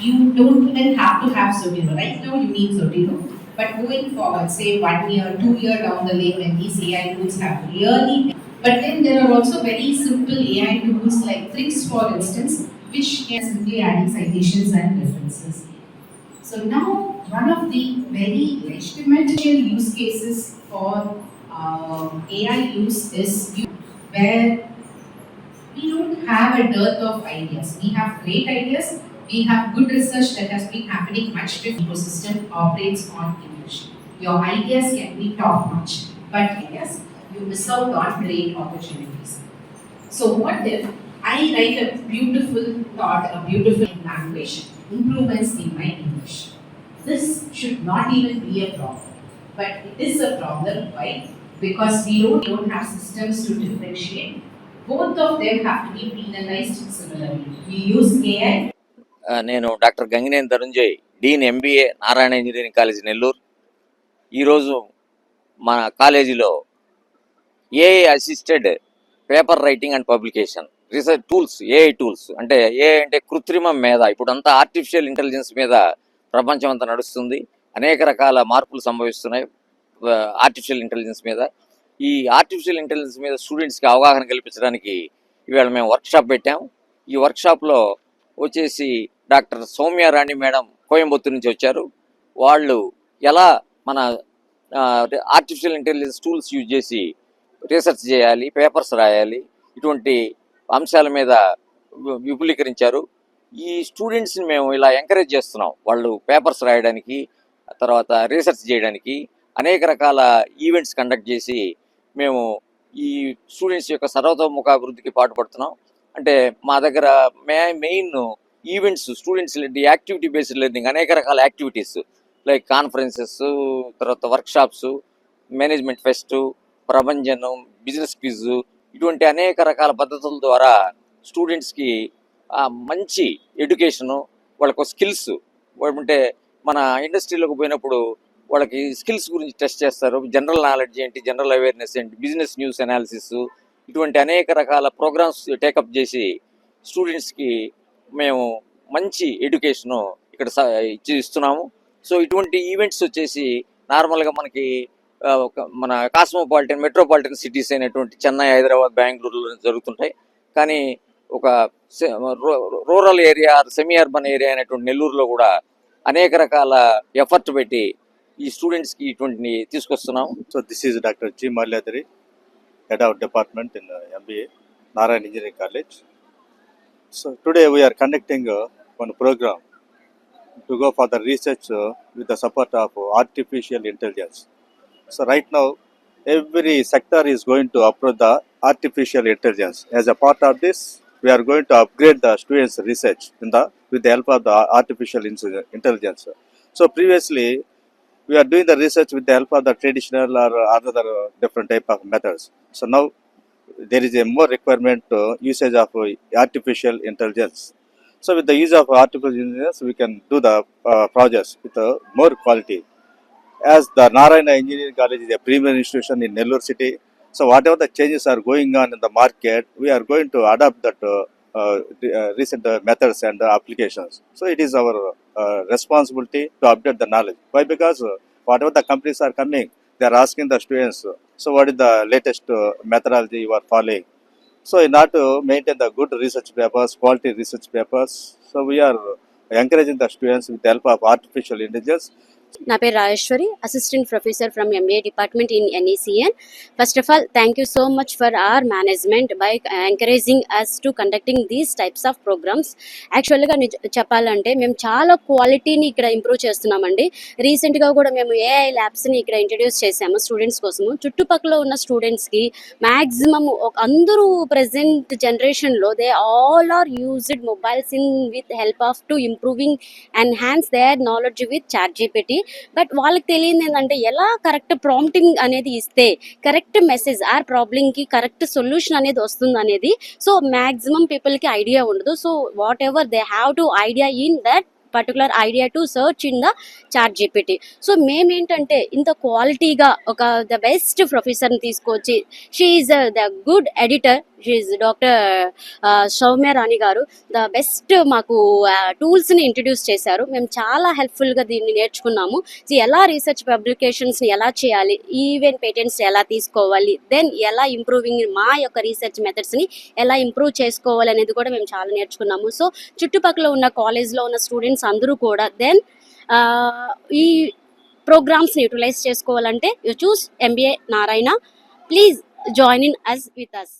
you don't even have to have Zotero. Right now, you need Zotero. But moving forward, say one year, two year down the lane, when these AI tools have really. But then there are also very simple AI tools like Tricks, for instance, which can simply adding citations and references. So now, one of the very legitimate use cases for uh, AI use is where have a dearth of ideas. We have great ideas. We have good research that has been happening much before ecosystem operates on innovation. Your ideas can be top notch, but yes, you miss out on great opportunities. So what if I write a beautiful thought, a beautiful language, improvements in my English? This should not even be a problem, but it is a problem. Why? Because we don't, don't have systems to differentiate. Both of them have to be penalized similarly. We use AI నేను doctor Gangineni Dhanunjay dean MBA Narayana engineering college Nellore. ఈరోజు మన కాలేజీలో AI assisted paper writing and publication research tools AI tools అంటే ఏ అంటే కృత్రిమ మీద ఇప్పుడు అంతా ఆర్టిఫిషియల్ ఇంటెలిజెన్స్ మీద ప్రపంచం అంతా నడుస్తుంది. అనేక రకాల మార్పులు సంభవిస్తున్నాయి ఆర్టిఫిషియల్ ఇంటెలిజెన్స్ మీద. ఈ ఆర్టిఫిషియల్ ఇంటెలిజెన్స్ మీద స్టూడెంట్స్కి అవగాహన కల్పించడానికి ఇవాళ మేము వర్క్షాప్ పెట్టాం. ఈ వర్క్షాప్లో వచ్చేసి డాక్టర్ సౌమ్యారాణి మేడం కోయంబత్తూరు నుంచి వచ్చారు. వాళ్ళు ఎలా మన ఆర్టిఫిషియల్ ఇంటెలిజెన్స్ టూల్స్ యూజ్ చేసి రీసెర్చ్ చేయాలి పేపర్స్ రాయాలి ఇటువంటి అంశాల మీద విపులీకరించారు. ఈ స్టూడెంట్స్ని మేము ఇలా ఎంకరేజ్ చేస్తున్నాం. వాళ్ళు పేపర్స్ రాయడానికి తర్వాత రీసెర్చ్ చేయడానికి అనేక రకాల ఈవెంట్స్ కండక్ట్ చేసి మేము ఈ స్టూడెంట్స్ యొక్క సర్వతోముఖాభివృద్ధికి పాటుపడుతున్నాం. అంటే మా దగ్గర మే main events students activity based learning అనేక రకాల యాక్టివిటీస్. లైక్ కాన్ఫరెన్సెస్ తర్వాత workshops management fest Prabhanjanam business quiz ఇటువంటి అనేక రకాల పద్ధతుల ద్వారా స్టూడెంట్స్కి మంచి ఎడ్యుకేషను వాళ్ళకు స్కిల్స్ అంటే మన ఇండస్ట్రీలోకి పోయినప్పుడు వాళ్ళకి స్కిల్స్ గురించి టెస్ట్ చేస్తారు. జనరల్ నాలెడ్జ్ ఏంటి? జనరల్ అవేర్నెస్ ఏంటి? బిజినెస్ న్యూస్ అనాలిసిస్ ఇటువంటి అనేక రకాల ప్రోగ్రామ్స్ టేకప్ చేసి స్టూడెంట్స్కి మేము మంచి ఎడ్యుకేషను ఇక్కడ స- ఇస్తున్నాము. సో ఇటువంటి ఈవెంట్స్ వచ్చేసి నార్మల్గా మనకి ఒక మన కాస్మోపాలిటన్ మెట్రోపాలిటన్ సిటీస్ అయినటువంటి చెన్నై హైదరాబాద్ బెంగళూరులో జరుగుతుంటాయి. కానీ ఒక సె- రూ- rural area semi urban area అయినటువంటి నెల్లూరులో కూడా అనేక రకాల ఎఫర్ట్ పెట్టి ఈ స్టూడెంట్స్కి ఇటువంటి తీసుకొస్తున్నాం. So this is doctor G Malyadri head of department in MBA Narayana engineering college so today we are conducting one program to go for the research with the support of artificial intelligence so right now every sector is going to approve the artificial intelligence as a part of this we are going to upgrade the students research in the with the help of the artificial intelligence so previously we are doing the research with the help of the traditional or other different type of methods. So now there is a more requirement uh, usage of uh, artificial intelligence. So with the use of artificial intelligence, we can do the uh, projects with uh, more quality. As the Narayana Engineering College is a premier institution in Nellore city, so whatever the changes are going on in the market, we are going to adopt that uh, uh, uh, recent methods and applications. So it is our responsibility to update the knowledge. Why? Because uh, whatever the companies are coming, they are asking the students, uh, so what is the latest uh, methodology you are following? So in order to maintain the good research papers, quality research papers, so we are encouraging the students with the help of artificial intelligence నా పేరు Rajeshwari assistant professor from MA department in NECN first of all thank you so much for our management by encouraging us to conducting these types of programs యాక్చువల్గా చెప్పాలంటే మేము చాలా క్వాలిటీని ఇక్కడ improve చేస్తున్నామండి. రీసెంట్గా కూడా మేము ఏఐ ల్యాబ్స్ని ఇక్కడ ఇంట్రడ్యూస్ చేసాము స్టూడెంట్స్ కోసము. చుట్టుపక్కల ఉన్న స్టూడెంట్స్కి మ్యాక్సిమం అందరూ ప్రజెంట్ జనరేషన్లో they all are used mobiles in with help of to improving enhance their knowledge with chat GPT but వాళ్ళకి తెలియదు ఏంటంటే ఎలా కరెక్ట్ ప్రాంప్టింగ్ అనేది ఇస్తే కరెక్ట్ మెసేజ్ ఆర్ ప్రాబ్లంకి కరెక్ట్ సొల్యూషన్ అనేది వస్తుంది అనేది సో మ్యాక్సిమం పీపుల్కి ఐడియా ఉండదు. So whatever they have to idea in that particular idea to search in the chat GPT so మేమేంటంటే ఇంత క్వాలిటీగా ఒక ద బెస్ట్ ప్రొఫెసర్ని తీసుకొచ్చి she is the good editor she is doctor Soumya Rani garu. The best మాకు uh, టూల్స్ని introduce చేశారు. మేము చాలా హెల్ప్ఫుల్గా దీన్ని నేర్చుకున్నాము. So, ఎలా రీసెర్చ్ పబ్లికేషన్స్ని ఎలా చేయాలి ఈవెన్ పేటెంట్స్ ఎలా తీసుకోవాలి దెన్ ఎలా ఇంప్రూవింగ్ మా యొక్క రీసెర్చ్ మెథడ్స్ని ఎలా ఇంప్రూవ్ చేసుకోవాలి అనేది కూడా మేము చాలా నేర్చుకున్నాము. సో చుట్టుపక్కల ఉన్న కాలేజ్లో ఉన్న స్టూడెంట్స్ అందరూ కూడా దెన్ uh, ఈ ప్రోగ్రామ్స్ని యూటిలైజ్ చేసుకోవాలంటే you choose MBA Narayana please join in us with us